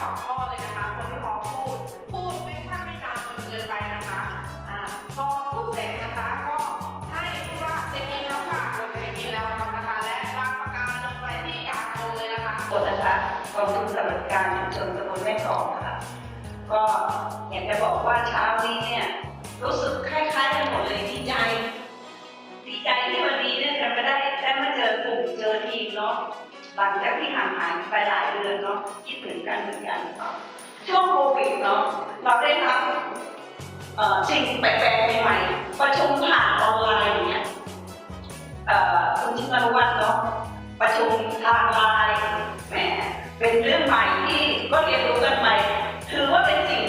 สองข้อเลยนะคะ คนที่พร้อมพูด พูดไม่ข้ามไม่นานจนเกินไปนะคะอ่าพอพูดเสร็จนะคะ ก็ให้พูดว่าเสร็จกินแล้วค่ะเราจะกินแล้วนะคะและวางปากกาลงไปที่กลางโตเลยนะคะกดนะคะกองทุนสวัสดิการชุมชนตำบลแม่กอกนะคะ ก็อยากจะบอกว่าเช้านี้เนี่ยรู้สึกคล้ายๆกันหมดเลยดีใจ ดีใจที่วันนี้เนี่ยจะมาได้ได้มาเจอกลุ่มเจอทีมเนาะ หลังจากที่ห่างหายไปหลายเดือนเนาะคิดถึงกันเหมือนกันเนาะช่วงโควิดเนาะเราได้ทำเอ่อสิ่งแปลกๆใหม่ๆประชุมผ่านออนไลน์อย่างเงี้ยเอ่อคุณชินวัฒน์เนาะประชุมทางไลน์แหมเป็นเรื่องใหม่ที่ก็เรียนรู้กันใหม่ถือว่าเป็นสิ่ง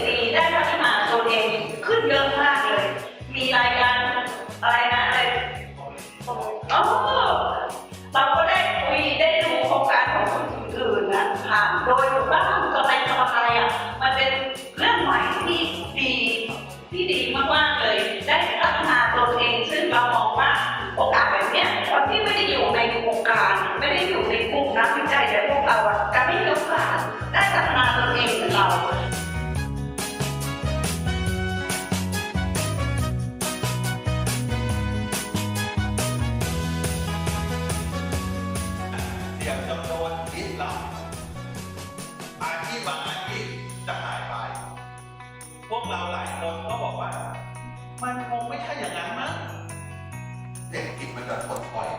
ดีมากๆเลย ได้พัฒนาตนเอง ซึ่งเรามองว่าโอกาสแบบนี้คนที่ไม่ได้อยู่ในโครงการไม่ได้อยู่ในกลุ่มนักวิจัยแต่พวกเราอะจะไม่มีโอกาสได้พัฒนาตนเองเหมือนเรา เราหลายคนก็บอกว่า มันคงไม่ใช่อย่างนั้นมั้งเศรษฐกิจมันจะถดถอย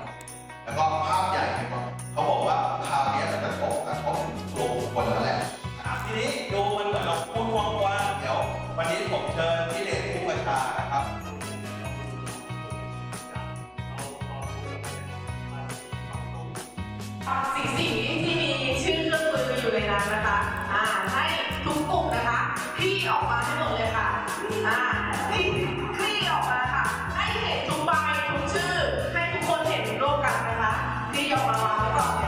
แล้วก็ภาพใหญ่เนี่ยเขาบอกว่าภาพเนี้ยมันจะตกกระทบถึงตัวบุคคลแล้วแหละอะทีนี้ดูมันเหมือนเราพูดกว้างๆเดี๋ยว วันนี้ผมเชิญพี่เดชผู้ประชานะครับสิ่งสิ่ ออกมาให้หมดเลยค่ะ อ่าคลี่คลี่ออกมาค่ะ ให้เห็นทุกใบทุกชื่อ ให้ทุกคนเห็นร่วมกันนะคะคลี่ออกมาวางไว้ก่อน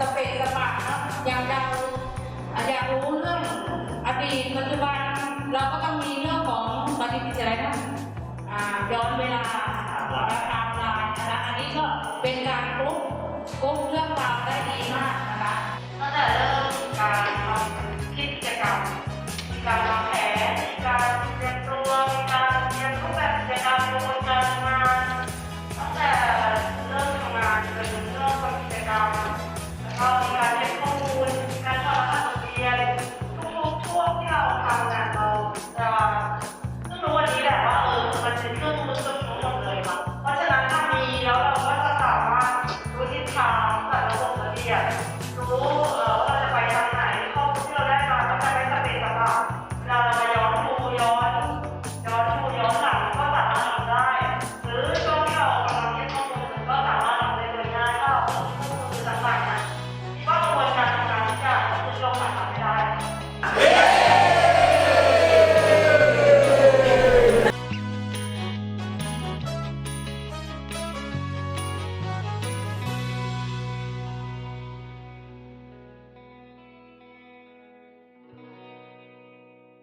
สเปซสปะเนาะอย่างเราอยากรู้เรื่องอดีตปัจจุบัน เราก็ต้องมีเรื่องของปฏิทินอะไรนะย้อนเวลาเราตามลายนะคะอันนี้ก็เป็นการกรุ๊ปกรุ๊ปเรื่องราวได้ดีมาก